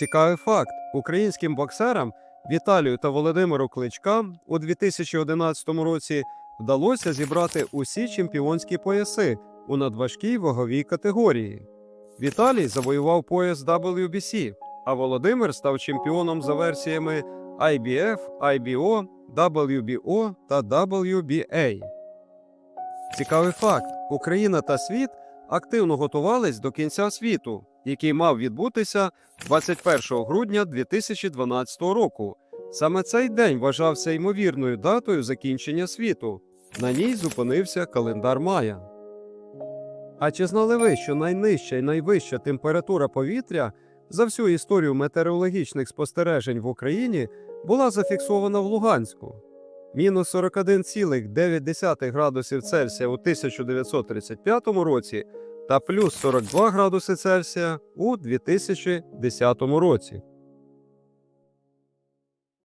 Цікавий факт: українським боксерам Віталію та Володимиру Кличкам у 2011 році вдалося зібрати усі чемпіонські пояси у надважкій ваговій категорії. Віталій завоював пояс WBC, а Володимир став чемпіоном за версіями IBF, IBO, WBO та WBA. Цікавий факт: Україна та світ активно готувались до кінця світу, який мав відбутися 21 грудня 2012 року. Саме цей день вважався ймовірною датою закінчення світу. На ній зупинився календар Майя. А чи знали ви, що найнижча і найвища температура повітря за всю історію метеорологічних спостережень в Україні була зафіксована в Луганську? Мінус 41,9 градусів Цельсія у 1935 році та плюс 42 градуси Цельсія у 2010 році.